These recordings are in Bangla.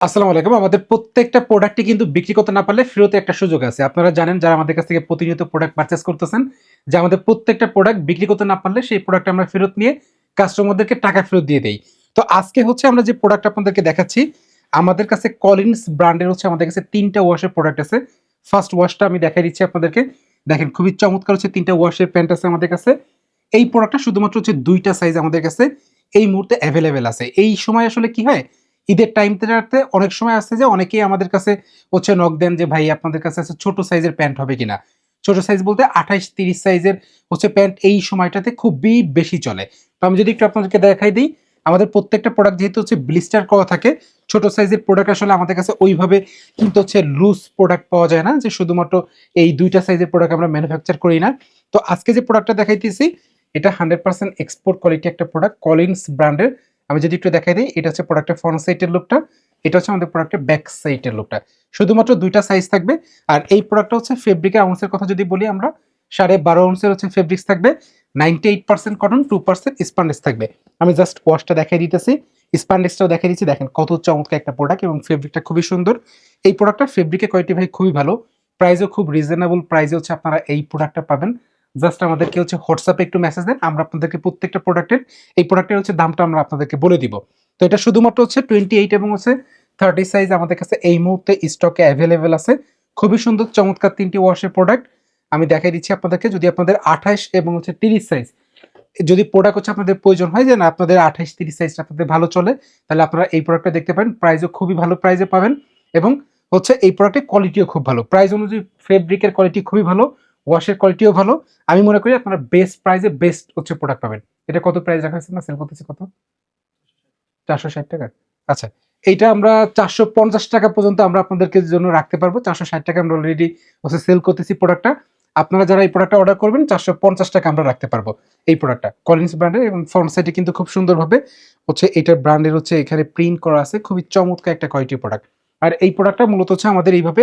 আসসালামু আলাইকুম। আমাদের প্রত্যেকটা প্রোডাক্টই কিন্তু বিক্রি করতে না পারলে ফেরতে একটা সুযোগ আছে। আপনারা জানেন যারা আমাদের কাছ থেকে প্রতিনিয়ত প্রোডাক্ট পারচেস করতেছেন, যে আমাদের প্রত্যেকটা প্রোডাক্ট বিক্রি করতে না পারলে সেই প্রোডাক্ট আমরা ফেরত নিয়ে কাস্টমারদেরকে টাকা ফেরত দিয়ে দেই। তো আজকে হচ্ছে আমরা যে প্রোডাক্ট আপনাদেরকে দেখাচ্ছি, আমাদের কাছে কলিন্স ব্র্যান্ডের হচ্ছে আমাদের কাছে তিনটা ওয়াশের প্রোডাক্ট আছে। ফার্স্ট ওয়াশটা আমি দেখাই দিচ্ছি আপনাদেরকে। দেখেন, খুবই চমৎকার হচ্ছে তিনটা ওয়াশের প্যান্ট আছে আমাদের কাছে। এই প্রোডাক্টটা শুধুমাত্র হচ্ছে দুইটা সাইজ আমাদের কাছে। এই মুহূর্তে অ্যাভেলেবেল আছে। এই সময় আসলে কি হয়? ঈদের টাইমটাতে অনেক সময় আসছে যে অনেকেই আমাদের কাছে হচ্ছে নক দেন যে, ভাই, আপনাদের কাছে আছে ছোট সাইজের প্যান্ট হবে কিনা? ছোট সাইজ বলতে আঠাইশ, তিরিশ সাইজের হচ্ছে প্যান্ট এই সময়টাতে খুবই বেশি চলে। তো আমি যদি একটু আপনাদেরকে দেখাই দিই, আমাদের প্রত্যেকটা প্রোডাক্ট যেহেতু হচ্ছে ব্লিস্টার করা থাকে, ছোট সাইজের প্রোডাক্ট আসলে আমাদের কাছে ওইভাবে কিন্তু হচ্ছে লুজ প্রোডাক্ট পাওয়া যায় না, যে শুধুমাত্র এই দুইটা সাইজের প্রোডাক্ট আমরা ম্যানুফ্যাকচার করি না। তো আজকে যে প্রোডাক্টটা দেখাইতেছি, এটা হান্ড্রেড পার্সেন্ট এক্সপোর্ট কোয়ালিটি একটা প্রোডাক্ট কলিন্স ব্র্যান্ডের আমি যদি একটু দেখাই দিই, এটা হচ্ছে প্রোডাক্টের ফ্রন্ট সাইডের লুকটা এটা হচ্ছে আমাদের প্রোডাক্টের ব্যাক সাইডের লুকটা শুধুমাত্র দুইটা সাইজ থাকবে, আর এই প্রোডাক্টটা হচ্ছে ফেব্রিকের আউন্সের কথা যদি বলি আমরা, সাড়ে বারো আউন্সের হচ্ছে ফেব্রিক্স থাকবে ninety eight percent cotton two percent spandex থাকবে। আমি জাস্ট ওয়াশটা দেখাই দিতেছি স্পান্ডেক্সটাও দেখাই দিচ্ছি, দেখেন কত চমৎকার একটা প্রোডাক্ট এবং ফেব্রিকটা খুবই সুন্দর। এই প্রোডাক্টটা ফেব্রিকের কোয়ালিটি ভাই খুবই ভালো প্রাইসও খুব রিজনেবল প্রাইসে হচ্ছে আপনারা এই প্রোডাক্টটা পাবেন। জাস্ট আমাদেরকে হচ্ছে হোয়াটসঅ্যাপে একটু মেসেজ দেন, আমরা আপনাদেরকে প্রত্যেকটা প্রোডাক্টের এই প্রোডাক্টের হচ্ছে দামটা আমরা আপনাদেরকে বলে দিব। তো এটা শুধুমাত্র হচ্ছে টোয়েন্টি এইট এবং হচ্ছে থার্টি সাইজ আমাদের কাছে এই মুহূর্তে স্টকে অ্যাভেলেবেল আছে। খুবই সুন্দর, চমৎকার তিনটি ওয়াশের প্রোডাক্ট আমি দেখাই দিচ্ছি আপনাদেরকে, যদি আপনাদের আঠাশ এবং হচ্ছে তিরিশ সাইজ যদি প্রোডাক্ট হচ্ছে আপনাদের প্রয়োজন হয় যে না, আপনাদের আঠাশ, তিরিশ সাইজটা আপনাদের ভালো চলে, তাহলে আপনারা এই প্রোডাক্টটা দেখতে পারেন। প্রাইসও খুবই ভালো প্রাইসে পাবেন এবং হচ্ছে এই প্রোডাক্টের কোয়ালিটিও খুব ভালো। প্রাইস অনুযায়ী ফেব্রিকের কোয়ালিটি খুবই ভালো। ওয়াশের কোয়ালিটিও ভালো। আমি মনে করি আপনারা বেস্ট প্রাইসে বেস্ট হচ্ছে প্রোডাক্ট পাবেন। এটা কত প্রাইস রাখা হয়েছে না? সেল করতেছে কত? চারশো ষাট টাকা। আচ্ছা এইটা আমরা চারশো পঞ্চাশ টাকা পর্যন্ত আমরা আপনাদেরকে জন্য রাখতে পারব। চারশো ষাট টাকা আমরা অলরেডি হচ্ছে সেল করতেছি প্রোডাক্টটা আপনারা যারা এই প্রোডাক্টটা অর্ডার করবেন, চারশো পঞ্চাশ টাকা আমরা রাখতে পারব এই প্রোডাক্টটা কলিন্স ব্র্যান্ডের এবং ফ্রন্ট সাইডে কিন্তু খুব সুন্দরভাবে হচ্ছে এটার ব্র্যান্ডের হচ্ছে এখানে প্রিন্ট করা আছে। খুবই চমৎকার একটা কোয়ালিটি প্রোডাক্ট আর এই প্রোডাক্টটা মূলত হচ্ছে আমাদের এইভাবে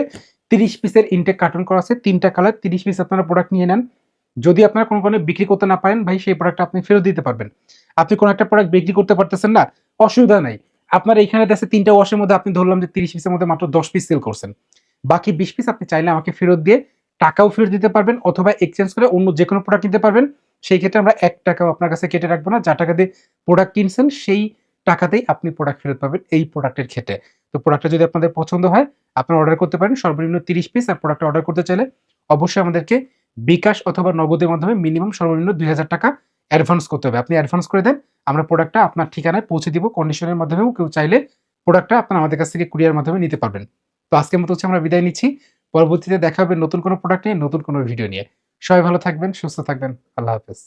তিরিশ পিসের ইনটেক কার্টন করা আছে। তিনটা কালার তিরিশ পিস আপনারা প্রোডাক্ট নিয়ে নেন। যদি আপনারা কোনো কোনো বিক্রি করতে না পারেন, ভাই, সেই প্রোডাক্ট আপনি ফেরত দিতে পারবেন। আপনি কোনো একটা প্রোডাক্ট বিক্রি করতে পারতেছেন না, অসুবিধা নাই। আপনার এইখানে দেখে তিনটা ওয়াশের মধ্যে আপনি ধরলাম যে তিরিশ পিসের মধ্যে মাত্র দশ পিস সেল করছেন। বাকি বিশ পিস আপনি চাইলে আমাকে ফেরত দিয়ে টাকাও ফেরত দিতে পারবেন অথবা এক্সচেঞ্জ করে অন্য যে কোনো প্রোডাক্ট নিতে পারবেন। সেই ক্ষেত্রে আমরা এক টাকাও আপনার কাছে কেটে রাখব না। যা টাকা দিয়ে প্রোডাক্ট কিনছেন, সেই টাকাতেই আপনি প্রোডাক্ট ফেরত পাবেন এই প্রোডাক্টের ক্ষেত্রে। তো প্রোডাক্টটা যদি আপনাদের পছন্দ হয়, আপনারা অর্ডার করতে পারেন। সর্বনিম্ন তিরিশ পিস আর প্রোডাক্ট অর্ডার করতে চাইলে অবশ্যই আমাদেরকে বিকাশ অথবা নগদের মাধ্যমে মিনিমাম সর্বনিম্ন দুই হাজার টাকা অ্যাডভান্স করতে হবে। আপনি অ্যাডভান্স করে দেন, আমরা প্রোডাক্টটা আপনার ঠিকানায় পৌঁছে দিব। কন্ডিশনের মাধ্যমেও কেউ চাইলে প্রোডাক্টটা আপনার আমাদের কাছ থেকে কুরিয়ার মাধ্যমে নিতে পারবেন। তো আজকের মতো হচ্ছে আমরা বিদায় নিচ্ছি। পরবর্তীতে দেখা হবে নতুন কোনো প্রোডাক্ট নিয়ে, নতুন কোনো ভিডিও নিয়ে। সবাই ভালো থাকবেন, সুস্থ থাকবেন। আল্লাহ হাফেজ।